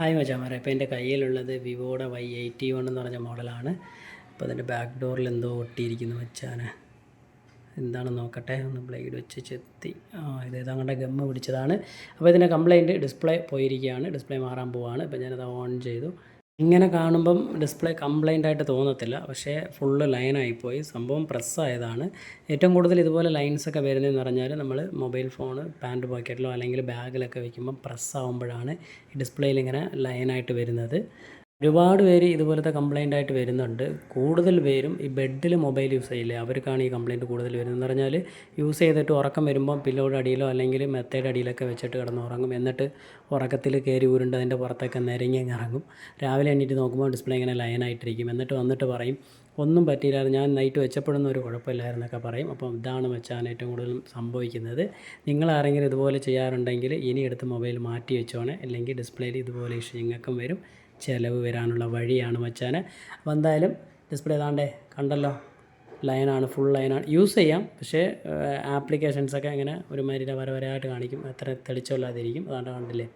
Hi മച്ചാമാരെ. ഇപ്പോൾ എന്റെ കയ്യിലുള്ളത് വിവോയുടെ വൈ എയ്റ്റി വൺ എന്ന് പറഞ്ഞ മോഡലാണ്. അപ്പോൾ അതിന്റെ ബാക്ക് ഡോറിൽ എന്തോ ഒട്ടിയിരിക്കുന്നു വെച്ചാൽ എന്താണെന്ന് നോക്കട്ടെ? ഒന്ന് ബ്ലേഡ് വെച്ച് ചെത്തി. ആ ഇത് ഇതങ്ങടെ ഗമ്മ് പിടിച്ചതാണ്. അപ്പോൾ ഇതിന്റെ കംപ്ലയിന്റ് ഡിസ്പ്ലേ പോയിരിക്കുകയാണ്. ഡിസ്പ്ലേ മാറാൻ പോവാണ്. ഇപ്പോൾ ഞാനത് ഓൺ ചെയ്തു. ഇങ്ങനെ കാണുമ്പം ഡിസ്പ്ലേ കംപ്ലൈന്റ് ആയിട്ട് തോന്നത്തില്ല. പക്ഷേ ഫുള്ള് ലൈനായിപ്പോയി സംഭവം പ്രസ്സായതാണ് ഏറ്റവും കൂടുതൽ ഇതുപോലെ ലൈൻസൊക്കെ വരുന്നതെന്ന് പറഞ്ഞാൽ നമ്മൾ മൊബൈൽ ഫോൺ പാന്റ് പോക്കറ്റിലോ അല്ലെങ്കിൽ ബാഗിലൊക്കെ വെക്കുമ്പം പ്രസ്സാവുമ്പോഴാണ് ഈ ഡിസ്പ്ലേയിൽ ഇങ്ങനെ ലൈനായിട്ട് വരുന്നത്. ഒരുപാട് പേര് ഇതുപോലത്തെ കംപ്ലൈന്റ് ആയിട്ട് വരുന്നുണ്ട്. കൂടുതൽ പേരും ഈ ബെഡിൽ മൊബൈൽ യൂസ് ചെയ്യില്ലേ? അവർക്കാണ് ഈ കംപ്ലൈന്റ് കൂടുതൽ വരുന്നത്. പറഞ്ഞാൽ യൂസ് ചെയ്തിട്ട് ഉറക്കം വരുമ്പോൾ പില്ലോയുടെ അടിയിലോ അല്ലെങ്കിൽ മെത്തയുടെ അടിയിലൊക്കെ വെച്ചിട്ട് കിടന്ന് ഉറങ്ങും. എന്നിട്ട് ഉറക്കത്തിൽ കയറി ഉരുണ്ട് അതിന്റെ പുറത്തൊക്കെ നിരങ്ങി ഇറങ്ങും. രാവിലെ എണീറ്റ് നോക്കുമ്പോൾ ഡിസ്പ്ലേ ഇങ്ങനെ ലൈനായിട്ടിരിക്കും എന്നിട്ട് വന്നിട്ട് പറയും ഒന്നും പറ്റിയില്ലായിരുന്നു. ഞാൻ നൈറ്റ് വെച്ചപ്പോഴൊന്നും ഒരു കുഴപ്പമില്ലായിരുന്നൊക്കെ പറയും. അപ്പം ഇതാണ് വെച്ചാൽ ഏറ്റവും കൂടുതൽ സംഭവിക്കുന്നത്. നിങ്ങൾ ആരെങ്കിലും ഇതുപോലെ ചെയ്യാറുണ്ടെങ്കിൽ ഇനി എടുത്ത് മൊബൈൽ മാറ്റി വെച്ചോണേ. അല്ലെങ്കിൽ ഡിസ്പ്ലേയിൽ ഇതുപോലെ ഇഷ്യൂ നിങ്ങൾക്കും വരും. ചിലവ് വരാനുള്ള വഴിയാണ് മച്ചാന് അപ്പോൾ എന്തായാലും ഡിസ്പ്ലേ ഏതാണ്ടേ കണ്ടല്ലോ. ലൈനാണ് ഫുൾ ലൈനാണ് യൂസ് ചെയ്യാം. പക്ഷേ ആപ്ലിക്കേഷൻസൊക്കെ ഇങ്ങനെ ഒരുമാതിരി വര വരയായിട്ട് കാണിക്കും. അത്ര തെളിച്ചമില്ലാതിരിക്കും. അതാണ്ട് കണ്ടില്ലേ?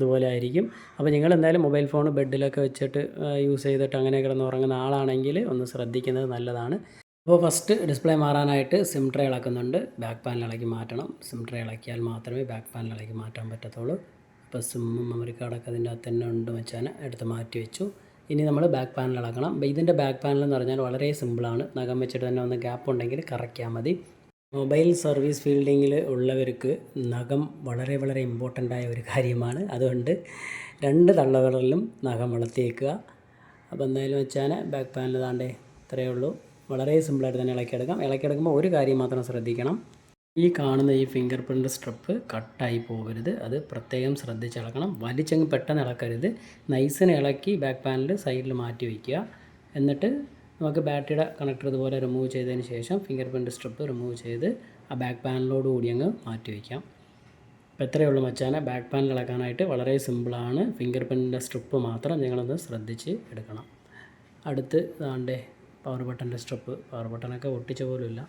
ഇതുപോലെ ആയിരിക്കും. അപ്പോൾ നിങ്ങൾ എന്തായാലും മൊബൈൽ ഫോൺ ബെഡിലൊക്കെ വെച്ചിട്ട് യൂസ് ചെയ്തിട്ട് അങ്ങനെ കിടന്ന് ഉറങ്ങുന്ന ആളാണെങ്കിൽ ഒന്ന് ശ്രദ്ധിക്കുന്നത് നല്ലതാണ്. അപ്പോൾ ഫസ്റ്റ് ഡിസ്പ്ലേ മാറാനായിട്ട് സിം ട്രേ ഇളക്കുന്നുണ്ട് ബാക്ക് പാനൽ ഇളക്കി മാറ്റണം. സിം ട്രേ ഇളക്കിയാൽ മാത്രമേ ബാക്ക് പാനൽ ഇളക്കി മാറ്റാൻ പറ്റത്തുള്ളൂ. അപ്പോൾ സിമ്മും മെമ്മറി കാർഡൊക്കെ അതിന്റെ അകത്ത് തന്നെ ഉണ്ട് വെച്ചാൽ എടുത്ത് മാറ്റി വെച്ചു. ഇനി നമ്മൾ ബാക്ക് പാനൽ ഇളക്കണം. ഇതിന്റെ ബാക്ക് പാനൽ എന്ന് പറഞ്ഞാൽ വളരെ സിമ്പിളാണ്. നഖം വെച്ചിട്ട് തന്നെ ഒന്ന് ഗ്യാപ്പ് ഉണ്ടെങ്കിൽ കറക്കിയാൽ മതി. മൊബൈൽ സർവീസ് ഫീൽഡിങ്ങിൽ ഉള്ളവർക്ക് നഖം വളരെ വളരെ ഇമ്പോർട്ടന്റ് ആയ ഒരു കാര്യമാണ്. അതുകൊണ്ട് രണ്ട് തള്ളകളിലും നഖം വളർത്തിയേക്കുക. അപ്പോൾ എന്തായാലും വെച്ചാൽ ബാക്ക് പാനൽ താണ്ടേ ഇത്രയേ ഉള്ളൂ. വളരെ സിമ്പിളായിട്ട് തന്നെ ഇളക്കിയെടുക്കാം ഇളക്കിയെടുക്കുമ്പോൾ ഒരു കാര്യം മാത്രം ശ്രദ്ധിക്കണം. ഈ കാണുന്ന ഈ ഫിംഗർ പ്രിന്റ് സ്ട്രിപ്പ് കട്ടായി പോകരുത്. അത് പ്രത്യേകം ശ്രദ്ധിച്ചിളക്കണം വലിച്ചങ്ങ് പെട്ടെന്ന് ഇളക്കരുത്. നൈസിന് ഇളക്കി ബാക്ക് പാനൽ സൈഡിൽ മാറ്റി വയ്ക്കുക എന്നിട്ട് നമുക്ക് ബാറ്ററിയുടെ കണക്ടർ ഇതുപോലെ റിമൂവ് ചെയ്തതിന് ശേഷം ഫിംഗർ പ്രിന്റ് സ്ട്രിപ്പ് റിമൂവ് ചെയ്ത് ആ ബാക്ക് പാനലോട് കൂടി അങ്ങ് മാറ്റി വയ്ക്കാം അപ്പോൾ എത്രയേ ഉള്ളൂ മച്ചാനെ. ബാക്ക് പാനൽ ഇളക്കാനായിട്ട് വളരെ സിമ്പിളാണ് ഫിംഗർ പ്രിന്റിന്റെ സ്ട്രിപ്പ് മാത്രം നിങ്ങളൊന്ന് ശ്രദ്ധിച്ച് എടുക്കണം. അടുത്ത് ഇതാണ്ടേ പവർ ബട്ടന്റെ സ്ട്രിപ്പ് പവർ ബട്ടണൊക്കെ ഒട്ടിച്ച പോലുമില്ല.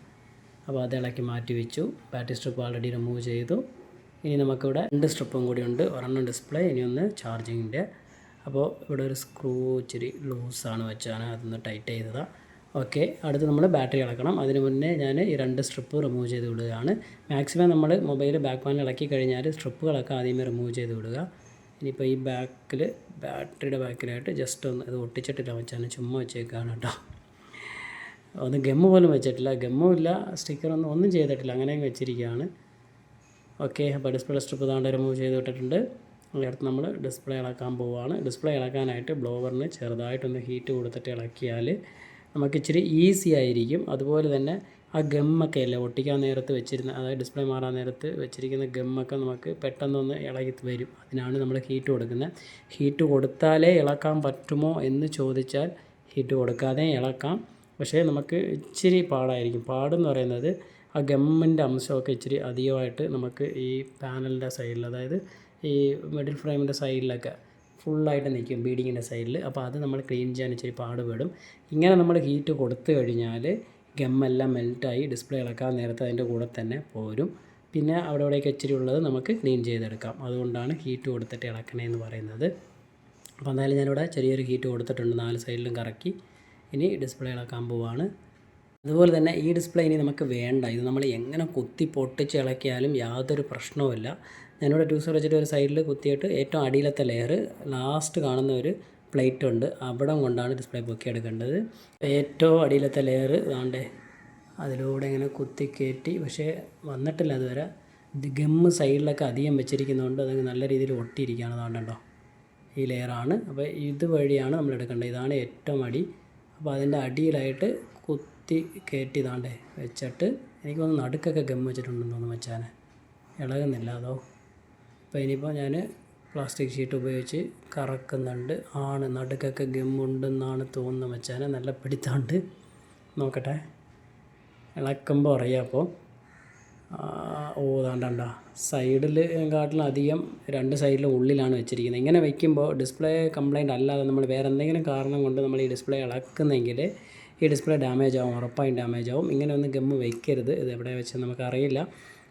അപ്പോൾ അത് ഇളക്കി മാറ്റി വെച്ചു. ബാറ്ററി സ്ട്രിപ്പ് ഓൾറെഡി റിമൂവ് ചെയ്തു. ഇനി നമുക്കിവിടെ രണ്ട് സ്ട്രിപ്പും കൂടി ഉണ്ട്. ഒരെണ്ണം ഡിസ്പ്ലേ ഇനി ഒന്ന് ചാർജിങ്ങിന്റെ അപ്പോൾ ഇവിടെ ഒരു സ്ക്രൂ ഇച്ചിരി ലൂസാണ് വെച്ചാണ് അതൊന്ന് ടൈറ്റ് ചെയ്തതാണ് ഓക്കെ അടുത്ത് നമ്മൾ ബാറ്ററി ഇളക്കണം അതിന് മുന്നേ ഞാൻ ഈ രണ്ട് സ്ട്രിപ്പ് റിമൂവ് ചെയ്ത് വിടുകയാണ്. മാക്സിമം നമ്മൾ മൊബൈൽ ബാക്ക് പാനൽ ഇളക്കി കഴിഞ്ഞാൽ സ്ട്രിപ്പുകളൊക്കെ ആദ്യമേ റിമൂവ് ചെയ്ത് വിടുക. ഇനിയിപ്പോൾ ഈ ബാക്കിൽ ബാറ്ററിയുടെ ബാക്കിലായിട്ട് ജസ്റ്റ് ഒന്ന് ഇത് ഒട്ടിച്ചിട്ടില്ല വെച്ചാണ് ചുമ്മാ വെച്ചേക്കാണ് കേട്ടോ. ഒന്ന് ഗമ്മ് പോലും വെച്ചിട്ടില്ല. ഗമ്മും ഇല്ല സ്റ്റിക്കറൊന്നും ഒന്നും ചെയ്തിട്ടില്ല. അങ്ങനെ വെച്ചിരിക്കുകയാണ്. ഓക്കെ അപ്പോൾ ഡിസ്പ്ലേ സ്ട്രിപ്പ് താണ്ട് റിമൂവ് ചെയ്ത് വിട്ടിട്ടുണ്ട്. അടുത്ത് നമ്മൾ ഡിസ്പ്ലേ ഇളക്കാൻ പോവുകയാണ്. ഡിസ്പ്ലേ ഇളക്കാനായിട്ട് ബ്ലോവറിന് ചെറുതായിട്ടൊന്ന് ഹീറ്റ് കൊടുത്തിട്ട് ഇളക്കിയാൽ നമുക്ക് ഇച്ചിരി ഈസി ആയിരിക്കും. അതുപോലെ തന്നെ ആ ഗമ്മൊക്കെ അല്ലേ ഒട്ടിക്കാൻ നേരത്ത് വെച്ചിരുന്ന അതായത് ഡിസ്പ്ലേ മാറാൻ നേരത്ത് വെച്ചിരിക്കുന്ന ഗമ്മൊക്കെ നമുക്ക് പെട്ടെന്നൊന്ന് ഇളകി വരും. അതിനാണ് നമ്മൾ ഹീറ്റ് കൊടുക്കുന്നത്. ഹീറ്റ് കൊടുത്താലേ ഇളക്കാൻ പറ്റുമോ എന്ന് ചോദിച്ചാൽ ഹീറ്റ് കൊടുക്കാതെ ഇളക്കാം. പക്ഷേ നമുക്ക് ഇച്ചിരി പാടായിരിക്കും. പാടെന്ന് പറയുന്നത് ആ ഗമ്മിന്റെ അംശമൊക്കെ ഇച്ചിരി അധികമായിട്ട് നമുക്ക് ഈ പാനലിന്റെ സൈഡിൽ അതായത് ഈ മിഡിൽ ഫ്രെയിമിന്റെ സൈഡിലൊക്കെ ഫുള്ളായിട്ട് നിൽക്കും ബീഡിങ്ങിന്റെ സൈഡിൽ അപ്പോൾ അത് നമ്മൾ ക്ലീൻ ചെയ്യാൻ ഇച്ചിരി പാടുപെടും. ഇങ്ങനെ നമ്മൾ ഹീറ്റ് കൊടുത്തു കഴിഞ്ഞാൽ ഗമ്മെല്ലാം മെൽറ്റായി ഡിസ്പ്ലേ ഇളക്കാൻ നേരത്തെ അതിന്റെ കൂടെ തന്നെ പോരും. പിന്നെ അവിടെ ഇവിടെയൊക്കെ ഇച്ചിരി ഉള്ളത് നമുക്ക് ക്ലീൻ ചെയ്തെടുക്കാം. അതുകൊണ്ടാണ് ഹീറ്റ് കൊടുത്തിട്ട് ഇളക്കണേ എന്ന് പറയുന്നത്. അപ്പോൾ എന്തായാലും ഞാനിവിടെ ചെറിയൊരു ഹീറ്റ് കൊടുത്തിട്ടുണ്ട് നാല് സൈഡിലും കറക്കി. ഇനി ഡിസ്പ്ലേ ഇളക്കാൻ പോവാണ്. അതുപോലെ തന്നെ ഈ ഡിസ്പ്ലേ ഇനി നമുക്ക് വേണ്ട. ഇത് നമ്മൾ എങ്ങനെ കുത്തി പൊട്ടിച്ച് ഇളക്കിയാലും യാതൊരു പ്രശ്നവുമില്ല. ഞാനിവിടെ ടൂസർ വെച്ചിട്ട് ഒരു സൈഡിൽ കുത്തിയിട്ട് ഏറ്റവും അടിയിലത്തെ ലെയർ ലാസ്റ്റ് കാണുന്ന ഒരു പ്ലേറ്റ് ഉണ്ട്. അവിടം കൊണ്ടാണ് ഡിസ്പ്ലേ പൊക്കി എടുക്കേണ്ടത് ഏറ്റവും അടിയിലത്തെ ലെയർ ഇതാണ്ടേ അതിലൂടെ ഇങ്ങനെ കുത്തി കയറ്റി പക്ഷേ വന്നിട്ടില്ല അതുവരെ ഗമ്മ് സൈഡിലൊക്കെ അധികം വെച്ചിരിക്കുന്നതുകൊണ്ട് അത് നല്ല രീതിയിൽ ഒട്ടിയിരിക്കുകയാണ് അതുകൊണ്ടോ ഈ ലെയറാണ് അപ്പോൾ ഇതുവഴിയാണ് നമ്മൾ എടുക്കേണ്ടത്. ഇതാണ് ഏറ്റവും അടി. അപ്പോൾ അതിന്റെ അടിയിലായിട്ട് കുത്തി കയറ്റി ഇതാണ്ടേ വെച്ചിട്ട് എനിക്ക് തോന്നുന്നു നടുക്കൊക്കെ ഗം വെച്ചിട്ടുണ്ടെന്ന് തോന്നുന്നു വെച്ചാൽ ഇളകുന്നില്ല അതോ? അപ്പോൾ ഇനിയിപ്പോൾ ഞാൻ പ്ലാസ്റ്റിക് ഷീറ്റ് ഉപയോഗിച്ച് കറക്കുന്നുണ്ട്. ആണ് നടുക്കൊക്കെ ഗമ്മുണ്ടെന്നാണ് തോന്നുന്നത് വെച്ചാൽ നല്ല പിടിത്താണ്ട് നോക്കട്ടെ. ഇളക്കുമ്പോൾ അറിയാം അപ്പോൾ ഓ താണ്ടണ്ട സൈഡിൽ കാട്ടിലും അധികം രണ്ട് സൈഡിലും ഉള്ളിലാണ് വെച്ചിരിക്കുന്നത്. ഇങ്ങനെ വയ്ക്കുമ്പോൾ ഡിസ്പ്ലേ കംപ്ലൈന്റ് അല്ലാതെ നമ്മൾ വേറെ എന്തെങ്കിലും കാരണം കൊണ്ട് നമ്മൾ ഈ ഡിസ്പ്ലേ ഇളക്കുന്നെങ്കിൽ ഈ ഡിസ്പ്ലേ ഡാമേജ് ആവും ഉറപ്പായും ഡാമേജ് ആവും. ഇങ്ങനെ ഒന്ന് ഗമ്മ് വെക്കരുത്. ഇത് എവിടെ വെച്ച് നമുക്കറിയില്ല.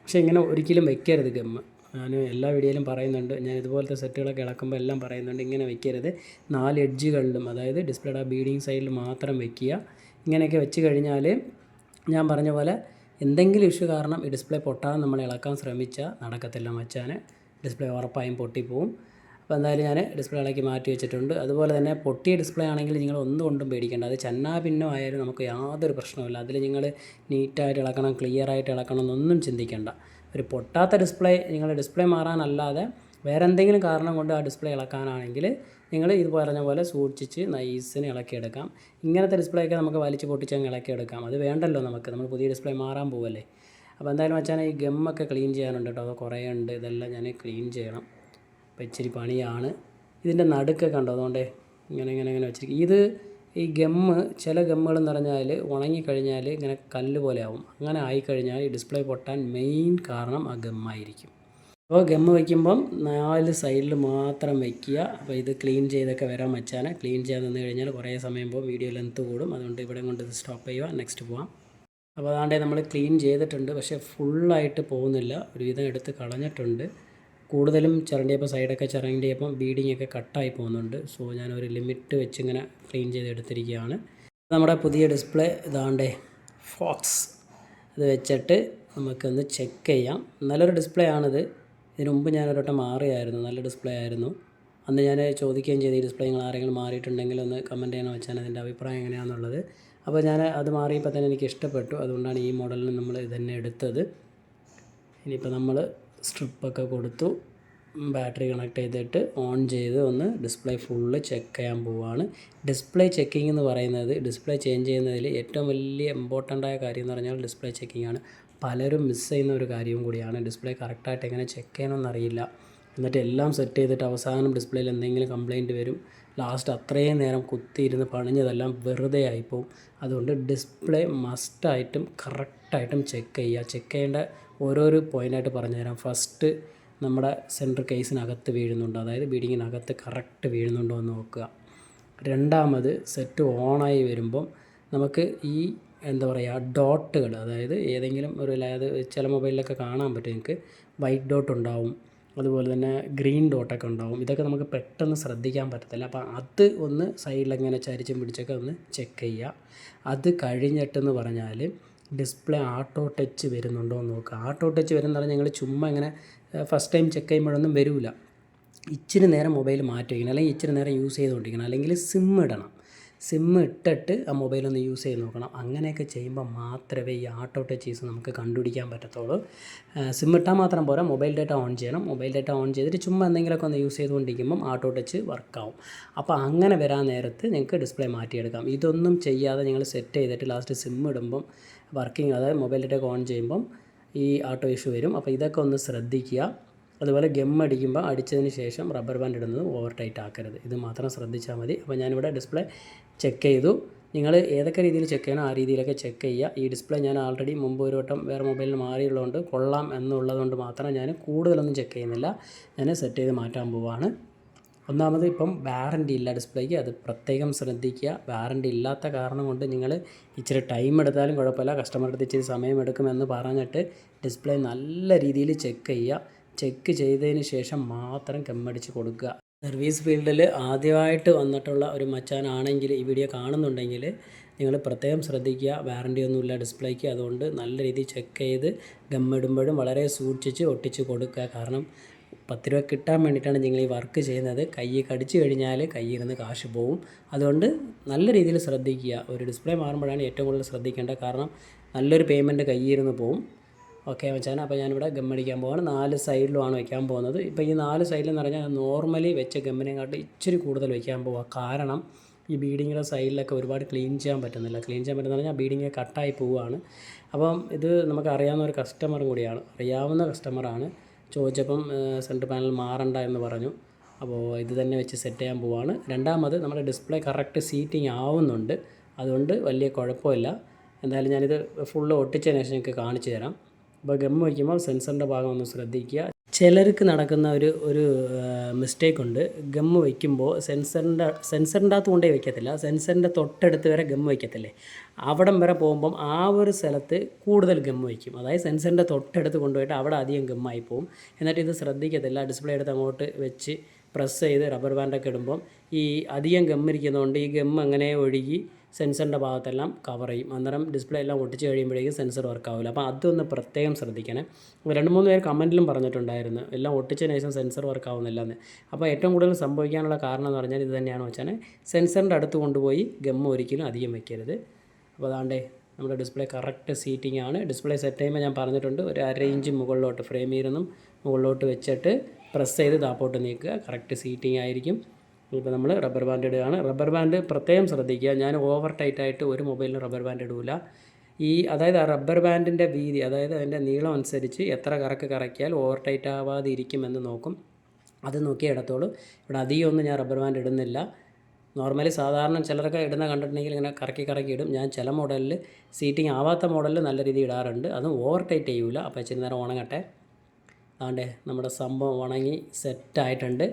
പക്ഷേ ഇങ്ങനെ ഒരിക്കലും വെക്കരുത് ഗമ്മ് ഞാൻ എല്ലാ വീഡിയോയിലും പറയുന്നുണ്ട്. ഞാൻ ഇതുപോലത്തെ സെറ്റുകളൊക്കെ ഇളക്കുമ്പോൾ എല്ലാം പറയുന്നുണ്ട്. ഇങ്ങനെ വെക്കരുത്. നാല് എഡ്ജുകളിലും അതായത് ഡിസ്പ്ലേയുടെ ആ ബീഡിങ് സൈഡിൽ മാത്രം വെക്കുക. ഇങ്ങനെയൊക്കെ വെച്ച് കഴിഞ്ഞാൽ ഞാൻ പറഞ്ഞ പോലെ എന്തെങ്കിലും ഇഷ്യൂ കാരണം ഈ ഡിസ്പ്ലേ പൊട്ടാൻ നമ്മൾ ഇളക്കാൻ ശ്രമിച്ചാൽ നടക്കത്തില്ല മച്ചാൻ ഡിസ്പ്ലേ ഉറപ്പായും പൊട്ടിപ്പോവും. അപ്പോൾ എന്തായാലും ഞാൻ ഡിസ്പ്ലേ ഇളക്കി മാറ്റി വെച്ചിട്ടുണ്ട്. അതുപോലെ തന്നെ പൊട്ടിയ ഡിസ്പ്ലേ ആണെങ്കിൽ നിങ്ങൾ ഒന്നുകൊണ്ടും പേടിക്കേണ്ട. അത് ചന്നാ ഭിന്നോ ആയാലും നമുക്ക് യാതൊരു പ്രശ്നവുമില്ല. അതിൽ നിങ്ങൾ നീറ്റായിട്ട് ഇളക്കണം ക്ലിയർ ആയിട്ട് ഇളക്കണം എന്നൊന്നും ചിന്തിക്കേണ്ട. ഒരു പൊട്ടാത്ത ഡിസ്പ്ലേ നിങ്ങൾ ഡിസ്പ്ലേ മാറാനല്ലാതെ വേറെ എന്തെങ്കിലും കാരണം കൊണ്ട് ആ ഡിസ്പ്ലേ ഇളക്കാനാണെങ്കിൽ നിങ്ങൾ ഇത് പറഞ്ഞ പോലെ സൂക്ഷിച്ച് നൈസിന് ഇളക്കിയെടുക്കാം. ഇങ്ങനത്തെ ഡിസ്പ്ലേ ഒക്കെ നമുക്ക് വലിച്ചു പൊട്ടിച്ച് അങ്ങ് ഇളക്കിയെടുക്കാം. അത് വേണ്ടല്ലോ നമുക്ക്. നമ്മൾ പുതിയ ഡിസ്പ്ലേ മാറാൻ പോവല്ലേ. അപ്പോൾ എന്തായാലും വെച്ചാൽ ഈ ഗമ്മൊക്കെ ക്ലീൻ ചെയ്യാനുണ്ട് കേട്ടോ. അത് കുറേ ഉണ്ട്. ഇതെല്ലാം ഞാൻ ക്ലീൻ ചെയ്യണം. അപ്പോൾ ഇച്ചിരി പണിയാണ്. ഇതിന്റെ നടുക്കൊക്കെ ഉണ്ടോ അതുകൊണ്ട് ഇങ്ങനെ ഇങ്ങനെ ഇങ്ങനെ വെച്ചിരിക്കും ഇത് ഈ ഗമ്മ് ചില ഗമ്മുകൾ എന്ന് പറഞ്ഞാൽ ഉണങ്ങിക്കഴിഞ്ഞാൽ ഇങ്ങനെ കല്ല് പോലെ ആവും. അങ്ങനെ ആയിക്കഴിഞ്ഞാൽ ഈ ഡിസ്പ്ലേ പൊട്ടാൻ മെയിൻ കാരണം ആ ഗമ്മായിരിക്കും. അപ്പോൾ ഗമ്മ് വയ്ക്കുമ്പം നാല് സൈഡിൽ മാത്രം വയ്ക്കുക. അപ്പോൾ ഇത് ക്ലീൻ ചെയ്തൊക്കെ വരാൻ വെച്ചാൽ ക്ലീൻ ചെയ്യാൻ നിന്ന് കഴിഞ്ഞാൽ കുറേ സമയം പോകും. വീഡിയോ ലെങ്ത്ത് കൂടും. അതുകൊണ്ട് ഇവിടെ കൊണ്ട് ഇത് സ്റ്റോപ്പ് ചെയ്യുക. നെക്സ്റ്റ് പോവാം. അപ്പോൾ അതാണ്ട് നമ്മൾ ക്ലീൻ ചെയ്തിട്ടുണ്ട്. പക്ഷേ ഫുള്ളായിട്ട് പോകുന്നില്ല. ഒരുവിധം എടുത്ത് കളഞ്ഞിട്ടുണ്ട്. കൂടുതലും ചിരണ്ടിയപ്പോൾ സൈഡൊക്കെ ചിരണ്ടിയപ്പം ബീഡിങ് ഒക്കെ കട്ടായി പോകുന്നുണ്ട്. സോ ഞാനൊരു ലിമിറ്റ് വെച്ച് ഇങ്ങനെ ക്ലീൻ ചെയ്ത് എടുത്തിരിക്കുകയാണ് നമ്മുടെ പുതിയ ഡിസ്പ്ലേ ഇതാണ്ടേ ഫോക്സ് ഇത് വെച്ചിട്ട് നമുക്കൊന്ന് ചെക്ക് ചെയ്യാം. നല്ലൊരു ഡിസ്പ്ലേ ആണിത്. ഇതിനു മുമ്പ് വട്ടം മാറിയായിരുന്നു. നല്ല ഡിസ്പ്ലേ ആയിരുന്നു. അന്ന് ഞാൻ ചോദിക്കുകയും ചെയ്തു ഈ ഡിസ്പ്ലേ നിങ്ങൾ ആരെങ്കിലും മാറിയിട്ടുണ്ടെങ്കിൽ ഒന്ന് കമന്റ് ചെയ്യണം വെച്ചാൽ അതിന്റെ അഭിപ്രായം എങ്ങനെയാണെന്നുള്ളത് അപ്പോൾ ഞാൻ അത് മാറിയപ്പോൾ തന്നെ എനിക്ക് ഇഷ്ടപ്പെട്ടു. അതുകൊണ്ടാണ് ഈ മോഡലിന് നമ്മൾ ഇതന്നെ എടുത്തത്. ഇനിയിപ്പോൾ നമ്മൾ സ്ട്രിപ്പൊക്കെ കൊടുത്തു. ബാറ്ററി കണക്ട് ചെയ്തിട്ട് ഓൺ ചെയ്ത് ഒന്ന് ഡിസ്പ്ലേ ഫുള്ള് ചെക്ക് ചെയ്യാൻ പോവുകയാണ് ഡിസ്പ്ലേ ചെക്കിംഗ് എന്ന് പറയുന്നത് ഡിസ്പ്ലേ ചേഞ്ച് ചെയ്യുന്നതിൽ ഏറ്റവും വലിയ ഇമ്പോർട്ടന്റ് ആയ കാര്യം എന്ന് പറഞ്ഞാൽ ഡിസ്പ്ലേ ചെക്കിംഗ് ആണ്. പലരും മിസ് ചെയ്യുന്ന ഒരു കാര്യവും കൂടിയാണ്. ഡിസ്പ്ലേ കറക്റ്റായിട്ട് എങ്ങനെ ചെക്ക് ചെയ്യണമെന്ന് അറിയില്ല. എന്നിട്ട് എല്ലാം സെറ്റ് ചെയ്തിട്ട് അവസാനം ഡിസ്പ്ലേയിൽ എന്തെങ്കിലും കംപ്ലയിന്റ് വരും. ലാസ്റ്റ് അത്രയും നേരം കുത്തിയിരുന്ന് പണിഞ്ഞതെല്ലാം വെറുതെ ആയിപ്പോവും. അതുകൊണ്ട് ഡിസ്പ്ലേ മസ്റ്റായിട്ടും കറക്റ്റായിട്ടും ചെക്ക് ചെയ്യുക. ചെക്ക് ചെയ്യേണ്ട ഓരോരോ പോയിന്റായിട്ട് പറഞ്ഞു തരാം. ഫസ്റ്റ് നമ്മുടെ സെന്റർ കേസിനകത്ത് വീഴുന്നുണ്ടോ. അതായത് ബീഡിങ്ങിനകത്ത് കറക്റ്റ് വീഴുന്നുണ്ടോ എന്ന് നോക്കുക. രണ്ടാമത് സെറ്റ് ഓണായി വരുമ്പം നമുക്ക് ഈ എന്താ പറയുക ഡോട്ടുകൾ അതായത് ഏതെങ്കിലും ഒരു അതായത് ചില മൊബൈലിലൊക്കെ കാണാൻ പറ്റും നിങ്ങൾക്ക് വൈറ്റ് ഡോട്ട് ഉണ്ടാവും. അതുപോലെ തന്നെ ഗ്രീൻ ഡോട്ടൊക്കെ ഉണ്ടാവും. ഇതൊക്കെ നമുക്ക് പെട്ടെന്ന് ശ്രദ്ധിക്കാൻ പറ്റത്തില്ല. അപ്പോൾ അത് ഒന്ന് സൈഡിലിങ്ങനെ ചരിച്ചും പിടിച്ചൊക്കെ ഒന്ന് ചെക്ക് ചെയ്യുക. അത് കഴിഞ്ഞിട്ടെന്ന് പറഞ്ഞാൽ ഡിസ്പ്ലേ ആട്ടോ ടച്ച് വരുന്നുണ്ടോ എന്ന് നോക്കുക. ആട്ടോ ടച്ച് വരുന്ന പറഞ്ഞാൽ ഞങ്ങൾ ചുമ്മാ ഇങ്ങനെ ഫസ്റ്റ് ടൈം ചെക്ക് ചെയ്യുമ്പോഴൊന്നും വരില്ല ഇച്ചിരി നേരം മൊബൈൽ മാറ്റി വയ്ക്കണം അല്ലെങ്കിൽ ഇച്ചിരി നേരം യൂസ് ചെയ്തുകൊണ്ടിരിക്കണം. അല്ലെങ്കിൽ സിം ഇടണം. സിം ഇട്ടിട്ട് ആ മൊബൈൽ ഒന്ന് യൂസ് ചെയ്ത് നോക്കണം. അങ്ങനെയൊക്കെ ചെയ്യുമ്പോൾ മാത്രമേ ഈ ആട്ടോ ടച്ചീസ് നമുക്ക് കണ്ടുപിടിക്കാൻ പറ്റത്തുള്ളൂ. സിം ഇട്ടാൽ മാത്രം പോരാ മൊബൈൽ ഡാറ്റ ഓൺ ചെയ്യണം. മൊബൈൽ ഡാറ്റ ഓൺ ചെയ്തിട്ട് ചുമ്മാ എന്തെങ്കിലുമൊക്കെ ഒന്ന് യൂസ് ചെയ്തുകൊണ്ടിരിക്കുമ്പം ആട്ടോ ടച്ച് വർക്കാവും അപ്പോൾ അങ്ങനെ വരാൻ നേരത്ത് നിങ്ങൾക്ക് ഡിസ്പ്ലേ മാറ്റിയെടുക്കാം. ഇതൊന്നും ചെയ്യാതെ നിങ്ങൾ സെറ്റ് ചെയ്തിട്ട് ലാസ്റ്റ് സിം ഇടുമ്പം വർക്കിംഗ് അതായത് മൊബൈൽ ഡാറ്റ ഓൺ ചെയ്യുമ്പം ഈ ആട്ടോ ഇഷ്യൂ വരും. അപ്പോൾ ഇതൊക്കെ ഒന്ന് ശ്രദ്ധിക്കുക. അതുപോലെ ഗം അടിക്കുമ്പോൾ അടിച്ചതിന് ശേഷം റബ്ബർ ബാൻഡ് ഇടുന്നത് ഓവർ ടൈറ്റ് ആക്കരുത്. ഇത് മാത്രം ശ്രദ്ധിച്ചാൽ മതി. അപ്പോൾ ഞാനിവിടെ ഡിസ്പ്ലേ ചെക്ക് ചെയ്തു. നിങ്ങൾ ഏതൊക്കെ രീതിയിൽ ചെക്ക് ചെയ്യണോ ആ രീതിയിലൊക്കെ ചെക്ക് ചെയ്യുക. ഈ ഡിസ്പ്ലേ ഞാൻ ആൾറെഡി മുമ്പ് ഒരു വട്ടം വേറെ മൊബൈലിൽ മാറിയുള്ളതുകൊണ്ട് കൊള്ളാം എന്നുള്ളതുകൊണ്ട് മാത്രം ഞാൻ കൂടുതലൊന്നും ചെക്ക് ചെയ്യുന്നില്ല. ഞാൻ സെറ്റ് ചെയ്ത് മാറ്റാൻ പോവാണ്. ഒന്നാമത് ഇപ്പം വാറന്റി ഇല്ല ഡിസ്പ്ലേക്ക്. അത് പ്രത്യേകം ശ്രദ്ധിക്കുക. വാറന്റി ഇല്ലാത്ത കാരണം കൊണ്ട് നിങ്ങൾ ഇച്ചിരി ടൈം എടുത്താലും കുഴപ്പമില്ല. കസ്റ്റമറുടെ അടുത്ത് ഇച്ചിരി സമയം എടുക്കുമെന്ന് പറഞ്ഞിട്ട് ഡിസ്പ്ലേ നല്ല രീതിയിൽ ചെക്ക് ചെയ്യുക. ചെക്ക് ചെയ്തതിന് ശേഷം മാത്രം കെമ്മടിച്ച് കൊടുക്കുക. സർവീസ് ഫീൽഡിൽ ആദ്യമായിട്ട് വന്നിട്ടുള്ള ഒരു മച്ചാനാണെങ്കിൽ ഈ വീഡിയോ കാണുന്നുണ്ടെങ്കിൽ നിങ്ങൾ പ്രത്യേകം ശ്രദ്ധിക്കുക. വാറന്റി ഒന്നുമില്ല ഡിസ്പ്ലേക്ക്. അതുകൊണ്ട് നല്ല രീതിയിൽ ചെക്ക് ചെയ്ത് ഗമ്മിടുമ്പോഴും വളരെ സൂക്ഷിച്ച് ഒട്ടിച്ച് കൊടുക്കുക. കാരണം പത്ത് രൂപ കിട്ടാൻ വേണ്ടിയിട്ടാണ് നിങ്ങൾ ഈ വർക്ക് ചെയ്യുന്നത്. കൈ കടിച്ചു കഴിഞ്ഞാൽ കയ്യിൽ നിന്ന് കാശ് പോവും. അതുകൊണ്ട് നല്ല രീതിയിൽ ശ്രദ്ധിക്കുക. ഒരു ഡിസ്പ്ലേ മാറുമ്പോഴാണ് ഏറ്റവും കൂടുതൽ ശ്രദ്ധിക്കേണ്ടത്. കാരണം നല്ലൊരു പേയ്മെന്റ് കയ്യിൽ നിന്ന് പോവും. ഓക്കെ വെച്ചാൽ അപ്പോൾ ഞാനിവിടെ ഗമ്മടിക്കാൻ പോവാണ്. നാല് സൈഡിലുമാണ് വെക്കാൻ പോകുന്നത്. ഇപ്പോൾ ഈ നാല് സൈഡിലെന്ന് പറഞ്ഞാൽ നോർമലി വെച്ച ഗമ്മിനെക്കാട്ട് ഇച്ചിരി കൂടുതൽ വെക്കാൻ പോവുക കാരണം ഈ ബീഡിങ്ങിന്റെ സൈഡിലൊക്കെ ഒരുപാട് ക്ലീൻ ചെയ്യാൻ പറ്റുന്നില്ല. ക്ലീൻ ചെയ്യാൻ പറ്റുന്ന പറഞ്ഞാൽ ബീഡിങ് കട്ടായി പോവുകയാണ് അപ്പം ഇത് നമുക്ക് അറിയാവുന്ന ഒരു കസ്റ്റമർ കൂടിയാണ്. അറിയാവുന്ന കസ്റ്റമറാണ് ചോദിച്ചപ്പം സെന്റർ പാനൽ മാറണ്ട എന്ന് പറഞ്ഞു. അപ്പോൾ ഇത് തന്നെ വെച്ച് സെറ്റ് ചെയ്യാൻ പോവാണ്. രണ്ടാമത് നമ്മുടെ ഡിസ്പ്ലേ കറക്റ്റ് സീറ്റിംഗ് ആവുന്നുണ്ട്. അതുകൊണ്ട് വലിയ കുഴപ്പമില്ല. എന്തായാലും ഞാനിത് ഫുള്ള് ഒട്ടിച്ചതിന് ശേഷം നിങ്ങൾക്ക് കാണിച്ചു തരാം. അപ്പോൾ ഗം വയ്ക്കുമ്പോൾ സെൻസറിന്റെ ഭാഗം ഒന്ന് ശ്രദ്ധിക്കുക. ചിലർക്ക് നടക്കുന്ന ഒരു ഒരു മിസ്റ്റേക്ക് ഉണ്ട് ഗം വയ്ക്കുമ്പോൾ സെൻസറിന്റെ സെൻസറിന്റെ അകത്ത് കൊണ്ടേ വയ്ക്കത്തില്ല. സെൻസറിന്റെ തൊട്ടടുത്ത് വരെ ഗം വയ്ക്കത്തില്ലേ? അവിടം വരെ പോകുമ്പം ആ ഒരു സ്ഥലത്ത് കൂടുതൽ ഗം വയ്ക്കും. അതായത് സെൻസറിന്റെ തൊട്ടടുത്ത് കൊണ്ടുപോയിട്ട് അവിടെ അധികം ഗമ്മായി പോകും എന്നിട്ട് ഇത് ശ്രദ്ധിക്കത്തില്ല. ഡിസ്പ്ലേ എടുത്ത് അങ്ങോട്ട് വെച്ച് പ്രസ് ചെയ്ത് റബ്ബർ ബാൻഡൊക്കെ ഇടുമ്പം ഈ അധികം ഗമ്മിരിക്കുന്നതുകൊണ്ട് ഈ ഗം അങ്ങനെ ഒഴുകി സെൻസറിന്റെ ഭാഗത്തെല്ലാം കവർ ചെയ്യും. അന്നേരം ഡിസ്പ്ലേ എല്ലാം ഒട്ടിച്ച് കഴിയുമ്പോഴേക്കും സെൻസർ വർക്ക് ആവില്ല. അപ്പോൾ അതൊന്ന് പ്രത്യേകം ശ്രദ്ധിക്കണേ. രണ്ട് മൂന്ന് പേര് കമന്റിലും പറഞ്ഞിട്ടുണ്ടായിരുന്നു. എല്ലാം ഒട്ടിച്ചതിന് ശേഷം സെൻസർ വർക്ക് ആവുന്നില്ല എന്ന് അപ്പോൾ ഏറ്റവും കൂടുതൽ സംഭവിക്കാനുള്ള കാരണം എന്ന് പറഞ്ഞാൽ ഇത് തന്നെയാണ് വെച്ചാൽ സെൻസറിന്റെ അടുത്ത് കൊണ്ടുപോയി ഗമ്മ ഒരിക്കലും അധികം വെക്കരുത്. അപ്പോൾ അതാണ്ടേ നമ്മുടെ ഡിസ്പ്ലേ കറക്റ്റ് സീറ്റിംഗ് ആണ്. ഡിസ്പ്ലേ സെറ്റ് ചെയ്യുമ്പോൾ ഞാൻ പറഞ്ഞിട്ടുണ്ട്. ഒരു അര ഇഞ്ച് മുകളിലോട്ട് ഫ്രെയിമിൽ നിന്നും മുകളിലോട്ട് വെച്ചിട്ട് പ്രസ് ചെയ്ത് താപ്പോട്ട് നീക്കുക. കറക്റ്റ് സീറ്റിംഗ് ആയിരിക്കും. ഇപ്പോൾ നമ്മൾ റബ്ബർ ബാൻഡ് ഇടുകയാണ്. റബ്ബർ ബാൻഡ് പ്രത്യേകം ശ്രദ്ധിക്കുക. ഞാൻ ഓവർ ടൈറ്റ് ആയിട്ട് ഒരു മൊബൈലിന് റബ്ബർ ബാൻഡ് ഇടൂല. ഈ അതായത് ആ റബ്ബർ ബാൻഡിന്റെ വീതി അതായത് അതിന്റെ നീളം അനുസരിച്ച് എത്ര കറക്ക് കറക്കിയാൽ ഓവർ ടൈറ്റ് ആവാതെ ഇരിക്കുമെന്ന് നോക്കും. അത് നോക്കിയേ ഇടത്തോളൂ ഇവിടെ അധികമൊന്നും ഞാൻ റബ്ബർ ബാൻഡ് ഇടുന്നില്ല. നോർമലി സാധാരണ ചിലരൊക്കെ ഇടുന്ന കണ്ടിട്ടുണ്ടെങ്കിൽ ഇങ്ങനെ കറക്കി കറക്കി ഇടും. ഞാൻ ചില മോഡലിൽ സീറ്റിംഗ് ആവാത്ത മോഡലിൽ നല്ല രീതിയിൽ ഇടാറുണ്ട്. അതും ഓവർ ടൈറ്റ് ചെയ്യൂല. അപ്പോൾ ഇച്ചിരി നേരം ഉണങ്ങട്ടെ. അതുകൊണ്ട് നമ്മുടെ സംഭവം ഉണങ്ങി സെറ്റായിട്ടുണ്ട്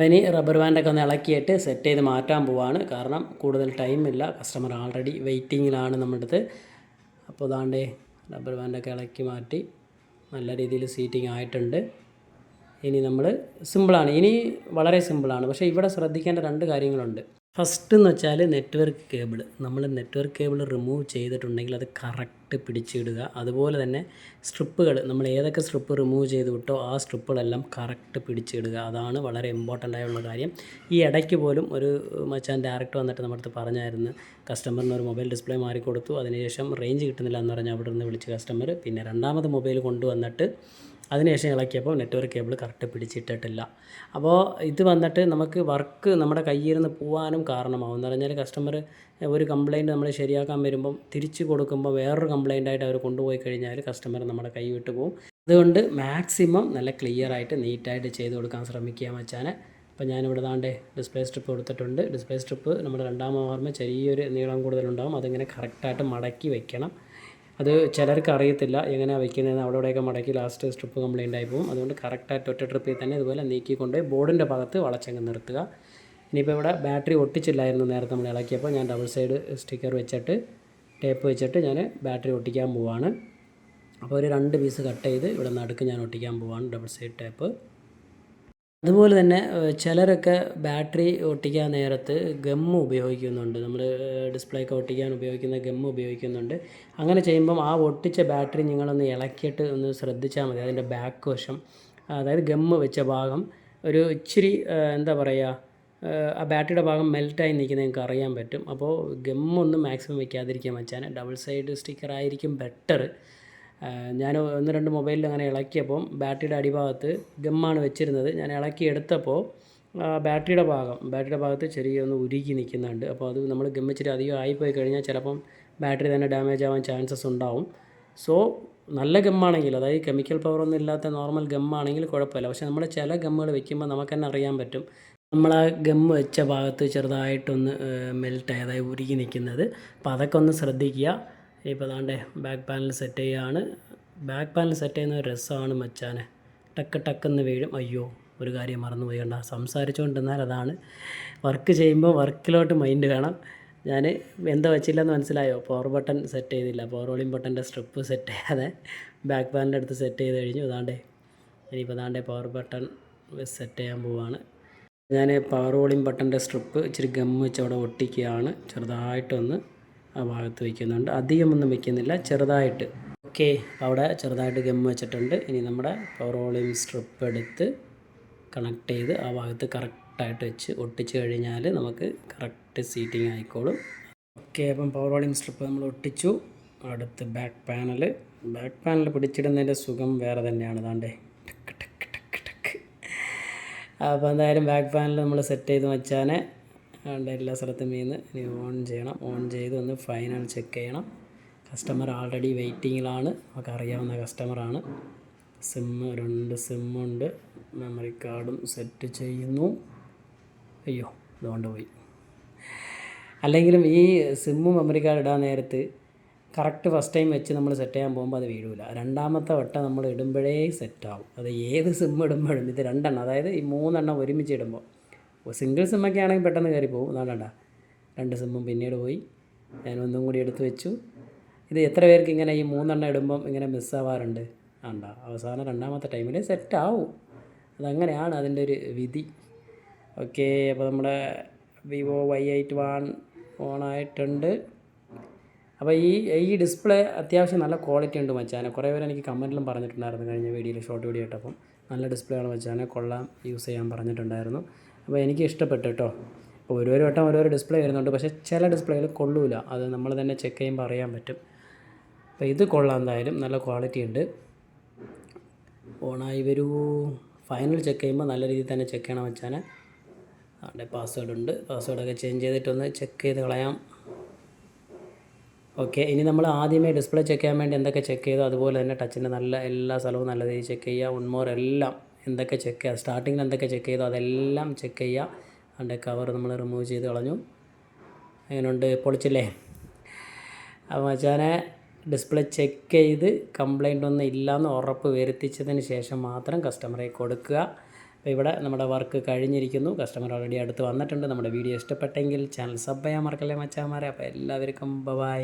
അപ്പോൾ ഇനി റബ്ബർ ബാൻഡൊക്കെ ഒന്ന് ഇളക്കിയിട്ട് സെറ്റ് ചെയ്ത് മാറ്റാൻ പോവാണ്. കാരണം കൂടുതൽ ടൈം ഇല്ല. കസ്റ്റമർ ആൾറെഡി വെയിറ്റിങ്ങിലാണ് നമ്മുടെ അടുത്ത്. അപ്പോൾ അതാണ്ടേ റബ്ബർ ബാൻഡൊക്കെ ഇളക്കി മാറ്റി നല്ല രീതിയിൽ സീറ്റിംഗ് ആയിട്ടുണ്ട്. ഇനി നമ്മൾ സിമ്പിളാണ് ഇനി വളരെ സിമ്പിളാണ് പക്ഷേ ഇവിടെ ശ്രദ്ധിക്കേണ്ട രണ്ട് കാര്യങ്ങളുണ്ട്. ഫസ്റ്റ് എന്ന് വെച്ചാൽ നെറ്റ്വർക്ക് കേബിൾ നമ്മൾ നെറ്റ്വർക്ക് കേബിൾ റിമൂവ് ചെയ്തിട്ടുണ്ടെങ്കിൽ അത് കറക്റ്റ് പിടിച്ചിടുക. അതുപോലെ തന്നെ സ്ട്രിപ്പുകൾ നമ്മൾ ഏതൊക്കെ സ്ട്രിപ്പ് റിമൂവ് ചെയ്ത് വിട്ടോ ആ സ്ട്രിപ്പുകളെല്ലാം കറക്റ്റ് പിടിച്ചിടുക. അതാണ് വളരെ ഇമ്പോർട്ടന്റ് ആയുള്ള കാര്യം. ഈ ഇടയ്ക്ക് പോലും ഒരു മച്ചാൻ ഡയറക്റ്റ് വന്നിട്ട് നമ്മുടെ അടുത്ത് പറഞ്ഞായിരുന്നു കസ്റ്റമറിന് ഒരു മൊബൈൽ ഡിസ്പ്ലേ മാറിക്കൊടുത്തു. അതിനുശേഷം റേഞ്ച് കിട്ടുന്നില്ല എന്ന് പറഞ്ഞാൽ അവിടെ നിന്ന് വിളിച്ച് കസ്റ്റമർ പിന്നെ രണ്ടാമത് മൊബൈൽ കൊണ്ടുവന്നിട്ട് അതിനുശേഷം ഇളക്കിയപ്പോൾ നെറ്റ്വർക്ക് കേബിൾ കറക്റ്റ് പിടിച്ചിട്ടിട്ടില്ല. അപ്പോൾ ഇത് വന്നിട്ട് നമുക്ക് വർക്ക് നമ്മുടെ കയ്യിൽ നിന്ന് പോകാനും കാരണമാവും. എന്ന് പറഞ്ഞാൽ കസ്റ്റമർ ഒരു കംപ്ലയിന്റ് നമ്മൾ ശരിയാക്കാൻ വരുമ്പം തിരിച്ചു കൊടുക്കുമ്പോൾ വേറൊരു കംപ്ലയിന്റായിട്ട് അവർ കൊണ്ടുപോയി കഴിഞ്ഞാൽ കസ്റ്റമർ നമ്മുടെ കൈ വിട്ടു പോകും അതുകൊണ്ട് മാക്സിമം നല്ല ക്ലിയർ ആയിട്ട് നീറ്റായിട്ട് ചെയ്ത് കൊടുക്കാൻ ശ്രമിക്കുക മച്ചാനെ. അപ്പോൾ ഞാനിവിടെ താണ്ട് ഡിസ്പ്ലേ സ്ട്രിപ്പ് കൊടുത്തിട്ടുണ്ട്. ഡിസ്പ്ലേ സ്ട്രിപ്പ് നമ്മുടെ രണ്ടാം ഓർമ്മ ചെറിയൊരു നീളം കൂടുതലുണ്ടാകും അതിങ്ങനെ കറക്റ്റായിട്ട് മടക്കി വെക്കണം. അത് ചിലർക്ക് അറിയത്തില്ല എങ്ങനെയാണ് വയ്ക്കുന്നതെന്ന് അവിടെ ഇവിടെയൊക്കെ മടക്കി ലാസ്റ്റ് സ്ട്രിപ്പ് കംപ്ലൈന്റ് ആയി പോകും. അതുകൊണ്ട് കറക്റ്റായിട്ട് ഒറ്റ ട്രിപ്പിൽ തന്നെ ഇതുപോലെ നീക്കിക്കൊണ്ട് ബോർഡിന്റെ ഭാഗത്ത് വളച്ചങ്ങ് നിർത്തുക. ഇനിയിപ്പോൾ ഇവിടെ ബാറ്ററി ഒട്ടിച്ചില്ലായിരുന്നു നേരത്തെ നമ്മൾ ഇളക്കിയപ്പോൾ. ഞാൻ ഡബിൾ സൈഡ് സ്റ്റിക്കർ വെച്ചിട്ട് ടേപ്പ് വെച്ചിട്ട് ഞാൻ ബാറ്ററി ഒട്ടിക്കാൻ പോവാണ്. അപ്പോൾ ഒരു രണ്ട് പീസ് കട്ട് ചെയ്ത് ഇവിടെ നടുക്ക് ഞാൻ ഒട്ടിക്കാൻ പോവാണ്. ഡബിൾ സൈഡ് ടേപ്പ് അതുപോലെ തന്നെ ചിലരൊക്കെ ബാറ്ററി ഒട്ടിക്കാൻ നേരത്ത് ഗം ഉപയോഗിക്കുന്നുണ്ട്. നമ്മൾ ഡിസ്പ്ലേ ഒക്കെ ഒട്ടിക്കാൻ ഉപയോഗിക്കുന്ന ഗം ഉപയോഗിക്കുന്നുണ്ട്. അങ്ങനെ ചെയ്യുമ്പം ആ ഒട്ടിച്ച ബാറ്ററി നിങ്ങളൊന്ന് ഇളക്കിയിട്ട് ഒന്ന് ശ്രദ്ധിച്ചാൽ മതി. അതിന്റെ ബാക്ക് വശം അതായത് ഗമ്മ് വെച്ച ഭാഗം ഒരു ഇച്ചിരി എന്താ പറയുക ആ ബാറ്ററിയുടെ ഭാഗം മെൽറ്റായി നിൽക്കുന്നത് നിങ്ങൾക്ക് അറിയാൻ പറ്റും. അപ്പോൾ ഗമ്മൊന്നും മാക്സിമം വെക്കാതിരിക്കാൻ വെച്ചാൽ ഡബിൾ സൈഡ് സ്റ്റിക്കർ ആയിരിക്കും ബെറ്റർ ഞാൻ ഒന്ന് രണ്ട് മൊബൈലിൽ അങ്ങനെ ഇളക്കിയപ്പം ബാറ്ററിയുടെ അടിഭാഗത്ത് ഗമ്മാണ് വെച്ചിരുന്നത്. ഞാൻ ഇളക്കി എടുത്തപ്പോൾ ബാറ്ററിയുടെ ഭാഗം ബാറ്ററിയുടെ ഭാഗത്ത് ചെറിയ ഒന്ന് ഉരുകി നിൽക്കുന്നുണ്ട്. അപ്പോൾ അത് നമ്മൾ ഗമ്മിച്ചിട്ട് അധികം ആയിപ്പോയി കഴിഞ്ഞാൽ ചിലപ്പം ബാറ്ററി തന്നെ ഡാമേജ് ആവാൻ ചാൻസസ് ഉണ്ടാവും. സോ നല്ല ഗമ്മാണെങ്കിൽ അതായത് കെമിക്കൽ പവർ ഒന്നും ഇല്ലാത്ത നോർമൽ ഗമ്മാണെങ്കിൽ കുഴപ്പമില്ല. പക്ഷേ നമ്മൾ ചില ഗമ്മുകൾ വെക്കുമ്പോൾ നമുക്ക് തന്നെ അറിയാൻ പറ്റും. നമ്മൾ ആ ഗം വെച്ച ഭാഗത്ത് ചെറുതായിട്ടൊന്ന് മെൽറ്റായി അതായത് ഉരുകി നിൽക്കുന്നത്. അപ്പോൾ അതൊക്കെ ഒന്ന് ശ്രദ്ധിക്കുക. ഇപ്പോൾ അതാണ്ട് ബാക്ക് പാനൽ സെറ്റ് ചെയ്യുകയാണ് ബാക്ക് പാനൽ സെറ്റ് ചെയ്യുന്ന ഒരു രസമാണ് മച്ചാനെ. ടക്ക് ടക്കെന്ന് വീഴും. അയ്യോ ഒരു കാര്യം മറന്നു പോയി കണ്ട. സംസാരിച്ചുകൊണ്ടിരുന്നാൽ അതാണ്. വർക്ക് ചെയ്യുമ്പോൾ വർക്കിലോട്ട് മൈൻഡ് വേണം. ഞാൻ എന്താ വെച്ചില്ലെന്ന് മനസ്സിലായോ? പവർ ബട്ടൺ സെറ്റ് ചെയ്തില്ല. പവർ റോളിംഗ് ബട്ടന്റെ സ്ട്രിപ്പ് സെറ്റ് ചെയ്യാതെ ബാക്ക് പാനിന്റെ അടുത്ത് സെറ്റ് ചെയ്ത് കഴിഞ്ഞു. അതാണ്ടേ ഇനിയിപ്പോൾ അതാണ്ടേ പവർ ബട്ടൺ സെറ്റ് ചെയ്യാൻ പോവുകയാണ് ഞാൻ പവർ റോളിംഗ് ബട്ടന്റെ സ്ട്രിപ്പ് ഇച്ചിരി ഗം വെച്ച് അവിടെ ഒട്ടിക്കുകയാണ്. ചെറുതായിട്ടൊന്ന് ആ ഭാഗത്ത് വയ്ക്കുന്നുണ്ട്. അധികമൊന്നും വയ്ക്കുന്നില്ല. ചെറുതായിട്ട്. ഓക്കെ. അവിടെ ചെറുതായിട്ട് ഗം വെച്ചിട്ടുണ്ട്. ഇനി നമ്മുടെ പവർ വോളിയം സ്ട്രിപ്പ് എടുത്ത് കണക്ട് ചെയ്ത് ആ ഭാഗത്ത് കറക്റ്റായിട്ട് വെച്ച് ഒട്ടിച്ച് കഴിഞ്ഞാൽ നമുക്ക് കറക്റ്റ് സീറ്റിംഗ് ആയിക്കോളും. ഓക്കെ. അപ്പം പവർ വോളിയം സ്ട്രിപ്പ് നമ്മൾ ഒട്ടിച്ചു. അടുത്ത് ബാക്ക് പാനൽ ബാക്ക് പാനൽ പിടിച്ചിടുന്നതിന്റെ സുഖം വേറെ തന്നെയാണ്. താണ്ടേ ടക്ക് ടക്ക് ടക്ക് ടക്ക്. അപ്പോൾ എന്തായാലും ബാക്ക് പാനൽ നമ്മൾ സെറ്റ് ചെയ്ത് വെച്ചാൽ അതുകൊണ്ട് എല്ലാ സ്ഥലത്തും വീണ് ഇനി ഓൺ ചെയ്യണം. ഓൺ ചെയ്ത് ഒന്ന് ഫൈനൽ ചെക്ക് ചെയ്യണം. കസ്റ്റമർ ആൾറെഡി വെയിറ്റിങ്ങിലാണ് നമുക്ക് അറിയാവുന്ന കസ്റ്റമറാണ് സിമ്മ് രണ്ട് സിമ്മുണ്ട് മെമ്മറി കാർഡും സെറ്റ് ചെയ്യുന്നു. അയ്യോ ഇതുകൊണ്ട് പോയി. അല്ലെങ്കിലും ഈ സിമ്മും മെമ്മറി കാർഡ് ഇടാൻ നേരത്ത് കറക്റ്റ് ഫസ്റ്റ് ടൈം വെച്ച് നമ്മൾ സെറ്റ് ചെയ്യാൻ പോകുമ്പോൾ അത് വീഴില്ല രണ്ടാമത്തെ വട്ടം നമ്മൾ ഇടുമ്പോഴേ സെറ്റാവും അത് ഏത് സിം ഇടുമ്പോഴും ഇത് രണ്ടെണ്ണം അതായത് ഈ മൂന്നെണ്ണം ഒരുമിച്ച് ഇടുമ്പോൾ സിംഗിൾ സിമ്മൊക്കെ ആണെങ്കിൽ പെട്ടെന്ന് കയറി പോകും. അതാണ്ട രണ്ട് സിമ്മും പിന്നീട് പോയി. ഞാൻ ഒന്നും കൂടി എടുത്തു വെച്ചു. ഇത് എത്ര പേർക്ക് ഇങ്ങനെ ഈ മൂന്നെണ്ണം ഇടുമ്പം ഇങ്ങനെ മിസ്സാവാറുണ്ട് ആണ്ട അവസാനം രണ്ടാമത്തെ ടൈമിൽ സെറ്റാവും അതങ്ങനെയാണ് അതിന്റെ ഒരു വിധി. ഓക്കെ അപ്പോൾ നമ്മുടെ വിവോ വൈ എയ്റ്റ് വൺ ഓണായിട്ടുണ്ട് അപ്പോൾ ഈ ഈ ഡിസ്പ്ലേ അത്യാവശ്യം നല്ല ക്വാളിറ്റി ഉണ്ട് മച്ചാനെ. കുറേ പേര് എനിക്ക് കമന്റിലും പറഞ്ഞിട്ടുണ്ടായിരുന്നു കഴിഞ്ഞ വീഡിയോയിൽ ഷോർട്ട് വീഡിയോ ഇട്ടപ്പം. നല്ല ഡിസ്പ്ലേ ആണ് മച്ചാനെ. കൊള്ളാം. യൂസ് ചെയ്യാൻ പറഞ്ഞിട്ടുണ്ടായിരുന്നു. അപ്പോൾ എനിക്ക് ഇഷ്ടപ്പെട്ടു കേട്ടോ. അപ്പോൾ ഓരോരോ വട്ടം ഓരോരോ ഡിസ്പ്ലേ വരുന്നുണ്ട്. പക്ഷേ ചില ഡിസ്പ്ലേകൾ കൊള്ളൂല. അത് നമ്മൾ തന്നെ ചെക്ക് ചെയ്യുമ്പോൾ അറിയാൻ പറ്റും. അപ്പോൾ ഇത് കൊള്ളാം എന്തായാലും. നല്ല ക്വാളിറ്റി ഉണ്ട്. ഓണായി വരൂ. ഫൈനൽ ചെക്ക് ചെയ്യുമ്പോൾ നല്ല രീതിയിൽ തന്നെ ചെക്ക് ചെയ്യണം വെച്ചാൽ അവിടെ പാസ്വേഡ് ഉണ്ട്. പാസ്വേഡൊക്കെ ചേഞ്ച് ചെയ്തിട്ടൊന്ന് ചെക്ക് ചെയ്ത് കളയാം. ഓക്കെ ഇനി നമ്മൾ ആദ്യമേ ഡിസ്പ്ലേ ചെക്ക് ചെയ്യാൻ വേണ്ടി എന്തൊക്കെ ചെക്ക് ചെയ്തോ അതുപോലെ തന്നെ ടച്ചിന്റെ നല്ല എല്ലാ സ്ഥലവും നല്ല രീതിയിൽ ചെക്ക് ചെയ്യുക ഉൺമോർ എല്ലാം. എന്തൊക്കെ ചെക്ക് ചെയ്യുക സ്റ്റാർട്ടിങ്ങിൽ എന്തൊക്കെ ചെക്ക് ചെയ്തോ? അതെല്ലാം ചെക്ക് ചെയ്യുക അതിന്റെ കവർ നമ്മൾ റിമൂവ് ചെയ്ത് കളഞ്ഞു. അങ്ങനെയുണ്ട് പൊളിച്ചില്ലേ? അപ്പോൾ മച്ചാനെ ഡിസ്പ്ലേ ചെക്ക് ചെയ്ത് കംപ്ലൈന്റ് ഒന്നും ഇല്ലയെന്ന് ഉറപ്പ് വരുത്തിച്ചതിന് ശേഷം മാത്രം കസ്റ്റമറെ കൊടുക്കുക. അപ്പോൾ ഇവിടെ നമ്മുടെ വർക്ക് കഴിഞ്ഞിരിക്കുന്നു. കസ്റ്റമർ ഓൾറെഡി അടുത്ത് വന്നിട്ടുണ്ട്. നമ്മുടെ വീഡിയോ ഇഷ്ടപ്പെട്ടെങ്കിൽ ചാനൽ സബ് ചെയ്യാൻ മറക്കല്ലേ മച്ചാമാരെ? അപ്പോൾ എല്ലാവർക്കും ബൈ